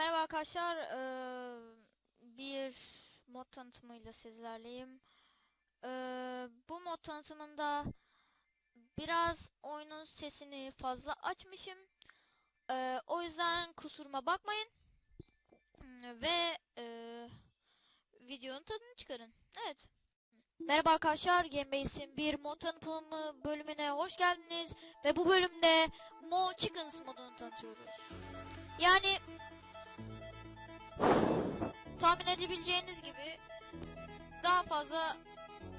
Merhaba arkadaşlar. Ee, bir mod tanıtımıyla sizlerleyim. Ee, bu mod tanıtımında biraz oyunun sesini fazla açmışım. Ee, o yüzden kusuruma bakmayın. Hmm, Ve e, videonun tadını çıkarın. Evet. Merhaba arkadaşlar. Gamebase'in bir mod tanıtımı bölümüne hoş geldiniz. Ve bu bölümde Mo Chickens modunu tanıtıyoruz. Yani tahmin edebileceğiniz gibi daha fazla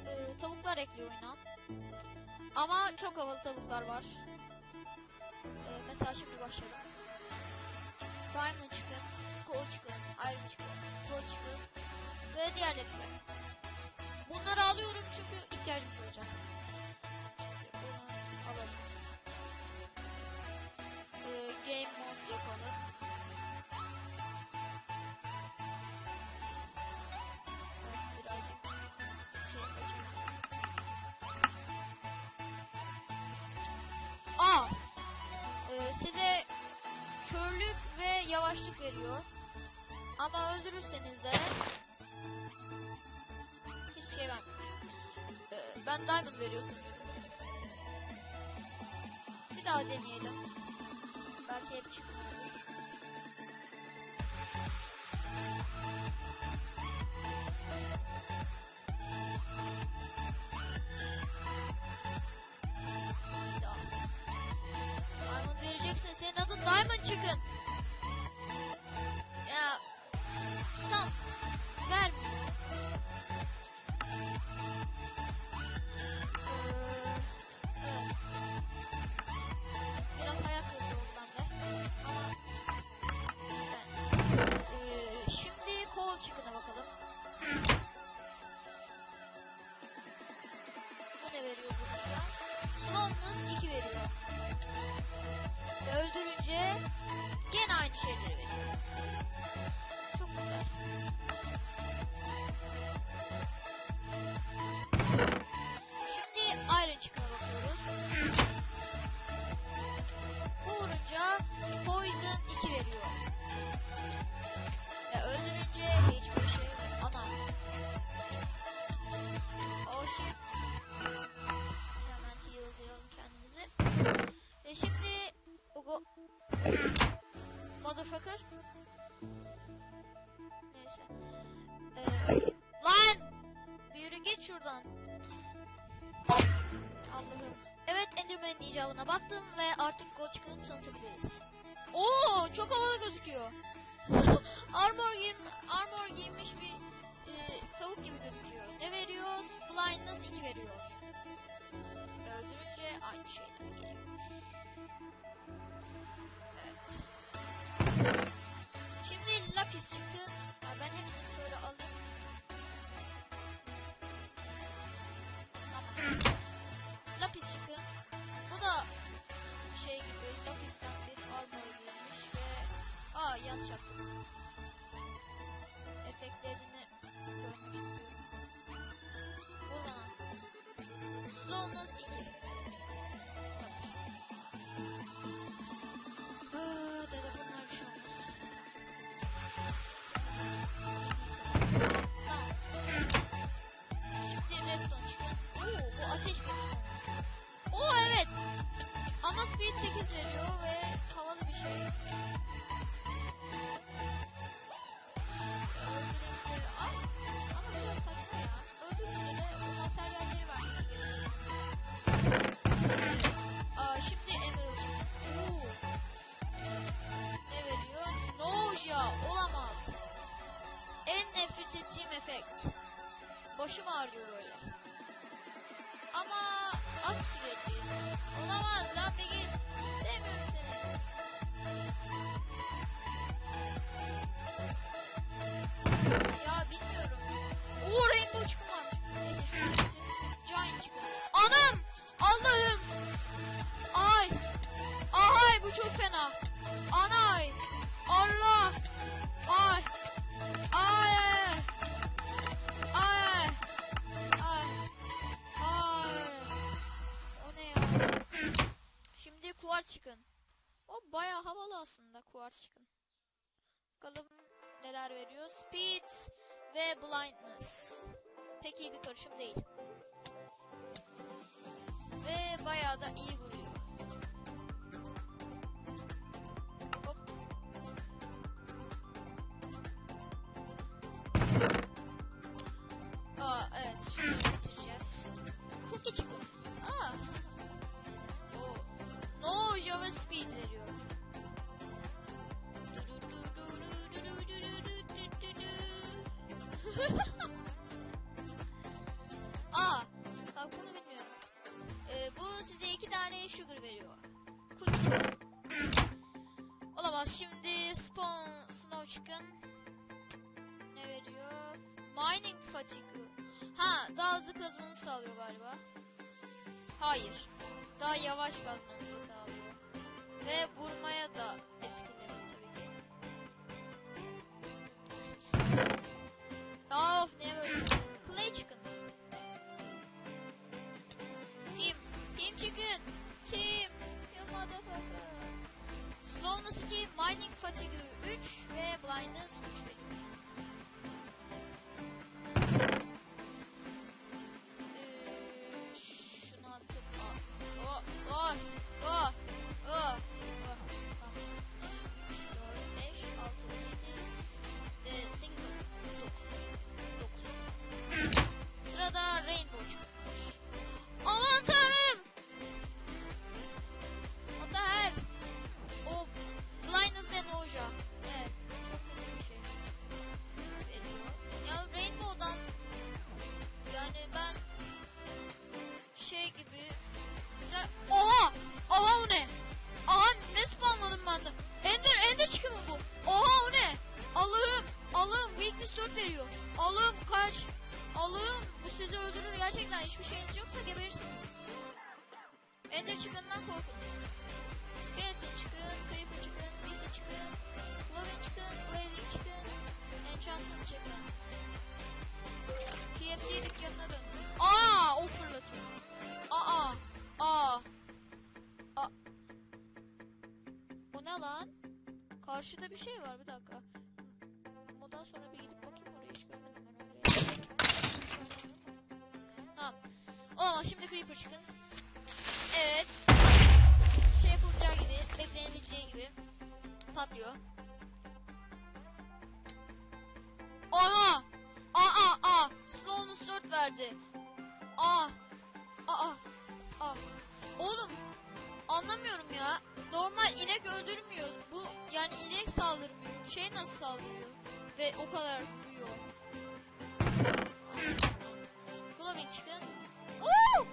e, tavuklar ekliyor oyuna. Ama çok havalı tavuklar var. E, mesela şimdi başlayalım. Diamond Chicken, Gold Chicken, Iron Chicken, Gold Chicken ve diğerleri. Bunları alıyorum çünkü ihtiyacımız olacak. Veriyor. Ama öldürürseniz de hiçbir şey vermiyor. Ee, ben diamond veriyorsun. Bir daha deneyelim. Belki hep çıkmıyor. Gene aynı şeyleri veriyor. Çok güzel. Şimdi Enderman'in icabına baktım ve artık Gold Chicken'ı tanıtabiliriz. Oo çok havalı gözüküyor. Armor giyim Armor giymiş bir e, tavuk gibi gözüküyor. Ne veriyor? Blindness 2 veriyor ve aa Ama az süreli. Olamaz lan bir git. Sevmiyorum seni. Ya bilmiyorum. Bakalım neler veriyor. Speed ve blindness. Pek iyi bir karışım değil. Ve bayağı da iyi vuruyor. Tane sugar veriyor. Olamaz. Şimdi spawn snow chicken ne veriyor? Mining fatigue. Ha, daha hızlı kazmanızı sağlıyor galiba. Hayır. Daha yavaş kazmanızı sağlıyor. Ve vurmaya da etkileniyor tabii ki. Gibi ya, Oha! Oha o ne? Aha ne spamladım ben de? Ender, Ender çıkıyor mu bu? Oha o ne? Allah'ım, Allah'ım Weakness 4 veriyor. Allah'ım kaç. Allah'ım bu sizi öldürür gerçekten hiçbir şeyiniz yoksa geberirsiniz. Ender çıkından korkun. Şey var bir dakika. Modan sonra bir gidip bakayım oraya hiç görmedim ben orayı. Tamam. Olamaz şimdi Creeper çıkın. Evet. Şey yapılacağı gibi, beklenileceği gibi patlıyor. Aha! Aa aa! Slowness 4 verdi. Aa! Aa! Aa! Oğlum anlamıyorum ya. Normal inek öldürmüyor. Bu yani inek saldırmıyor. Şey nasıl saldırıyor? Ve o kadar vuruyor. Glowing çıkın. Oo!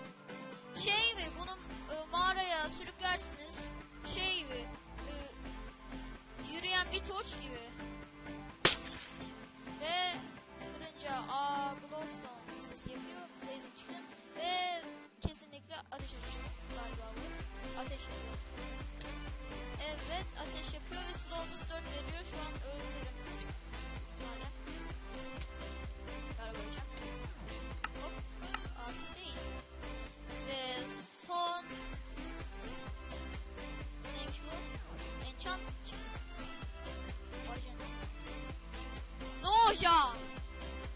Noja!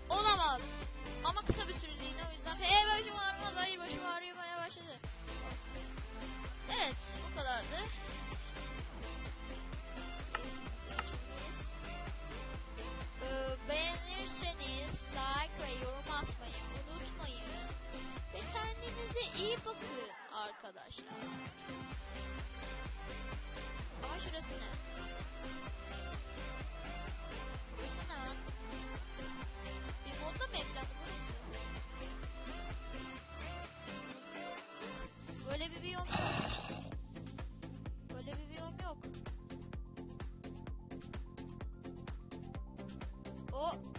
Olamaz. Ama kısa bir Böyle bir biyom yok. Böyle bir biyom yok. O.